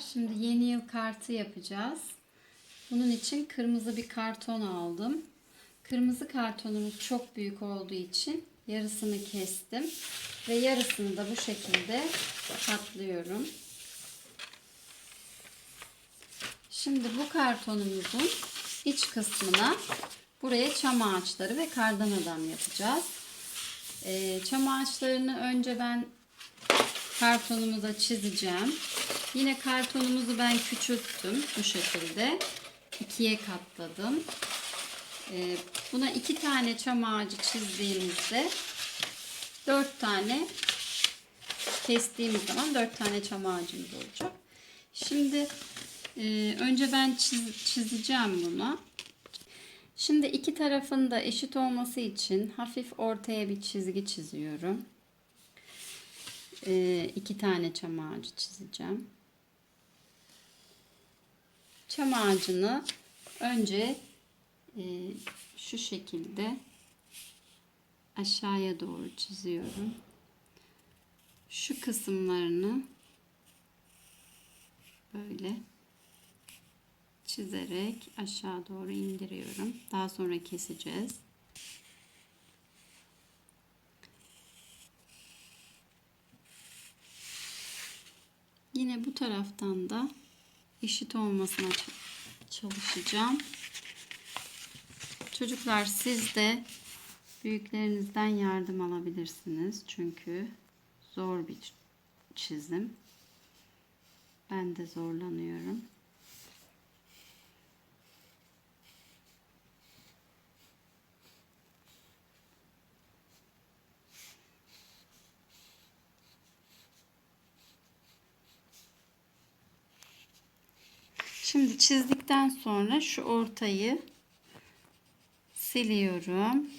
Şimdi yeni yıl kartı yapacağız. Bunun için kırmızı bir karton aldım. Kırmızı kartonumuz çok büyük olduğu için yarısını kestim. Ve yarısını da bu şekilde katlıyorum. Şimdi bu kartonumuzun iç kısmına buraya çam ağaçları ve kardan adam yapacağız. Ee, çam ağaçlarını önce ben kartonumuza çizeceğim. Yine kartonumuzu ben küçülttüm bu şekilde. ikiye katladım. Ee, buna iki tane çam ağacı çizdiğimizde dört tane kestiğimiz zaman dört tane çam ağacımız olacak. Şimdi e, önce ben çiz, çizeceğim bunu. Şimdi iki tarafın da eşit olması için hafif ortaya bir çizgi çiziyorum. E, iki tane çam ağacı çizeceğim. Çam ağacını önce e, şu şekilde aşağıya doğru çiziyorum. Şu kısımlarını böyle çizerek aşağı doğru indiriyorum. Daha sonra keseceğiz. Yine bu taraftan da eşit olmasına çalışacağım. Çocuklar siz de büyüklerinizden yardım alabilirsiniz. Çünkü zor bir çizim. Ben de zorlanıyorum. Şimdi çizdikten sonra şu ortayı siliyorum.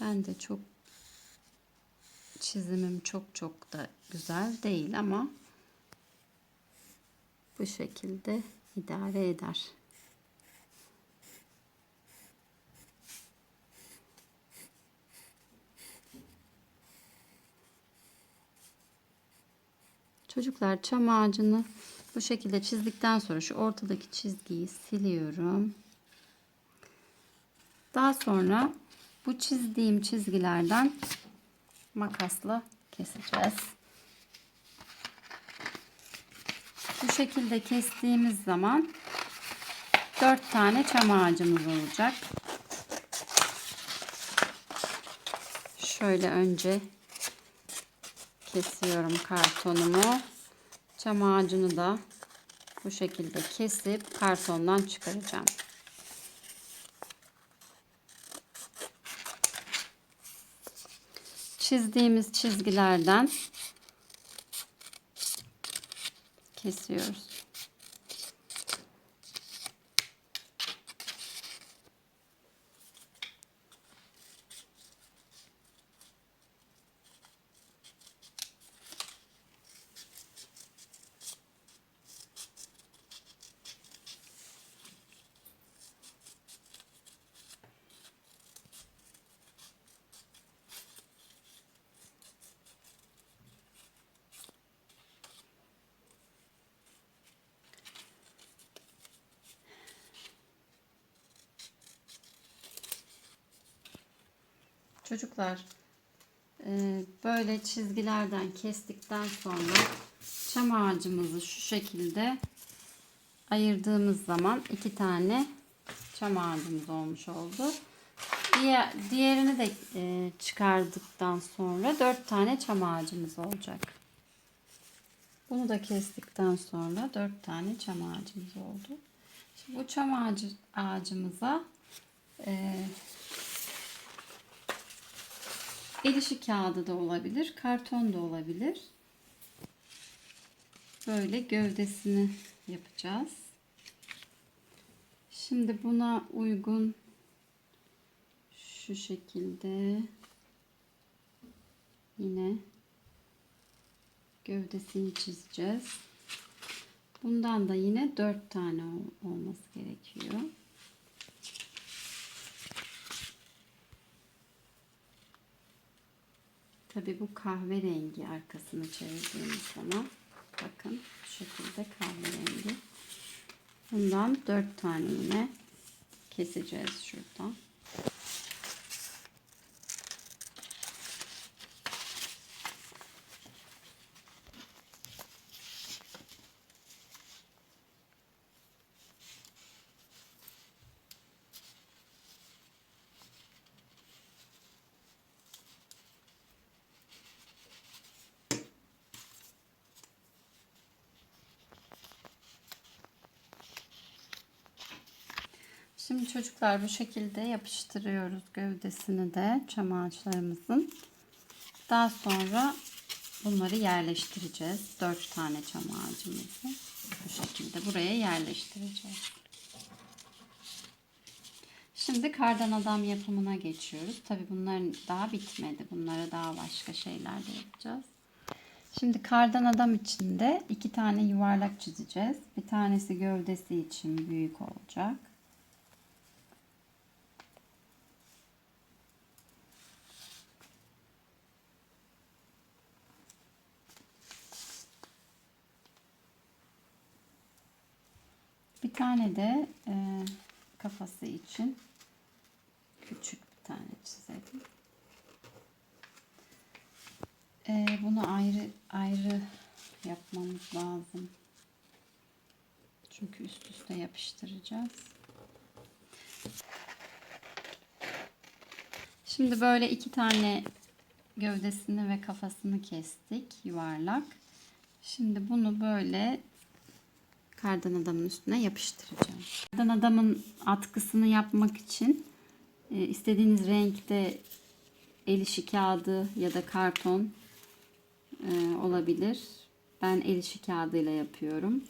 Ben de çok çizimim çok çok da güzel değil ama bu şekilde idare eder. Çocuklar çam ağacını bu şekilde çizdikten sonra şu ortadaki çizgiyi siliyorum. Daha sonra bu çizdiğim çizgilerden makasla keseceğiz. Bu şekilde kestiğimiz zaman 4 tane çam ağacımız olacak. Şöyle önce kesiyorum kartonumu. Çam ağacını da bu şekilde kesip kartondan çıkaracağım. Çizdiğimiz çizgilerden kesiyoruz. Çocuklar e, böyle çizgilerden kestikten sonra çam ağacımızı şu şekilde ayırdığımız zaman iki tane çam ağacımız olmuş oldu. Diğer, diğerini de e, çıkardıktan sonra dört tane çam ağacımız olacak. Bunu da kestikten sonra dört tane çam ağacımız oldu. Şimdi bu çam ağacı, ağacımıza e, El işi kağıdı da olabilir, karton da olabilir. Böyle gövdesini yapacağız. Şimdi buna uygun şu şekilde yine gövdesini çizeceğiz. Bundan da yine 4 tane ol- olması gerekiyor. Tabi bu kahverengi arkasını çevirdiğimiz zaman bakın bu şekilde kahverengi. Bundan 4 tane yine keseceğiz şuradan. Şimdi çocuklar bu şekilde yapıştırıyoruz gövdesini de çam ağaçlarımızın. Daha sonra bunları yerleştireceğiz. 4 tane çam ağacımızı bu şekilde buraya yerleştireceğiz. Şimdi kardan adam yapımına geçiyoruz. Tabi bunların daha bitmedi. Bunlara daha başka şeyler de yapacağız. Şimdi kardan adam için de iki tane yuvarlak çizeceğiz. Bir tanesi gövdesi için büyük olacak. Bir tane de e, kafası için küçük bir tane çizelim. E, bunu ayrı ayrı yapmamız lazım. Çünkü üst üste yapıştıracağız. Şimdi böyle iki tane gövdesini ve kafasını kestik yuvarlak. Şimdi bunu böyle kardan adamın üstüne yapıştıracağım. Kardan adamın atkısını yapmak için e, istediğiniz renkte el işi kağıdı ya da karton e, olabilir. Ben el işi kağıdıyla yapıyorum.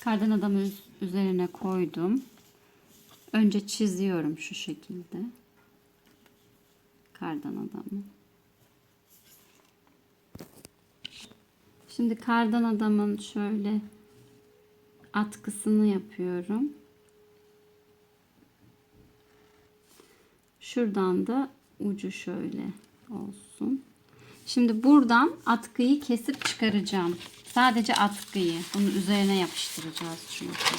Kardan adamı üz- üzerine koydum. Önce çiziyorum şu şekilde. Kardan adamı. Şimdi kardan adamın şöyle atkısını yapıyorum. Şuradan da ucu şöyle olsun. Şimdi buradan atkıyı kesip çıkaracağım. Sadece atkıyı. Bunun üzerine yapıştıracağız çünkü.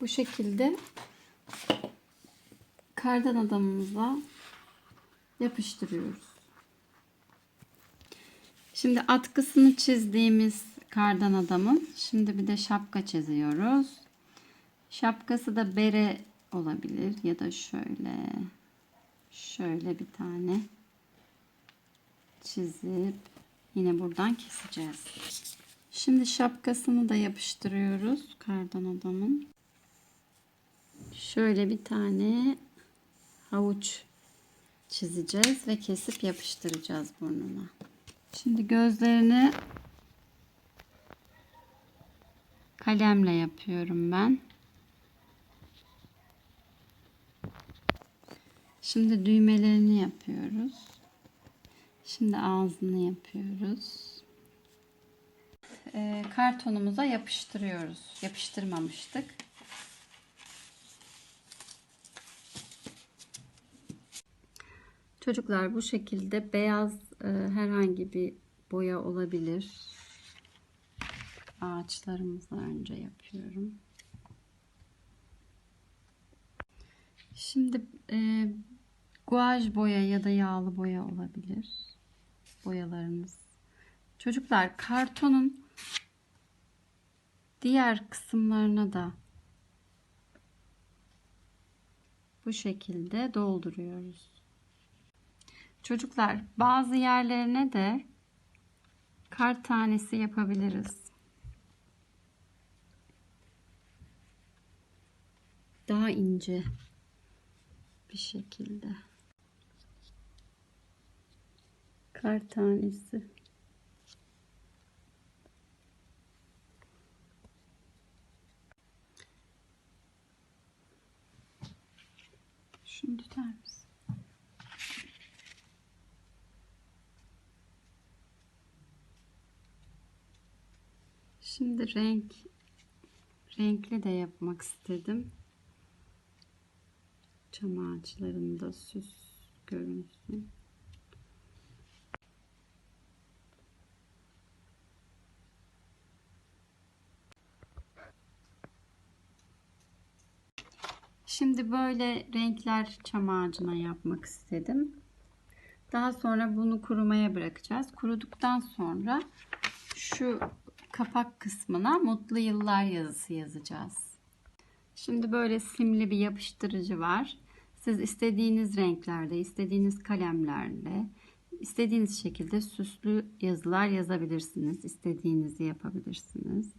Bu şekilde kardan adamımıza yapıştırıyoruz. Şimdi atkısını çizdiğimiz kardan adamın şimdi bir de şapka çiziyoruz. Şapkası da bere olabilir ya da şöyle şöyle bir tane çizip yine buradan keseceğiz. Şimdi şapkasını da yapıştırıyoruz kardan adamın. Şöyle bir tane havuç çizeceğiz ve kesip yapıştıracağız burnuna. Şimdi gözlerini kalemle yapıyorum ben. Şimdi düğmelerini yapıyoruz. Şimdi ağzını yapıyoruz. Ee, kartonumuza yapıştırıyoruz. Yapıştırmamıştık. Çocuklar bu şekilde beyaz e, herhangi bir boya olabilir. Ağaçlarımızı önce yapıyorum. Şimdi e, guaj boya ya da yağlı boya olabilir. Boyalarımız. Çocuklar kartonun diğer kısımlarına da bu şekilde dolduruyoruz. Çocuklar bazı yerlerine de kar tanesi yapabiliriz. Daha ince bir şekilde. Kar tanesi. Şunu tutar? Şimdi renk renkli de yapmak istedim. Çam ağaçlarında süs görünsün. Şimdi böyle renkler çam ağacına yapmak istedim. Daha sonra bunu kurumaya bırakacağız. Kuruduktan sonra şu kapak kısmına mutlu yıllar yazısı yazacağız. Şimdi böyle simli bir yapıştırıcı var. Siz istediğiniz renklerde, istediğiniz kalemlerle, istediğiniz şekilde süslü yazılar yazabilirsiniz. İstediğinizi yapabilirsiniz.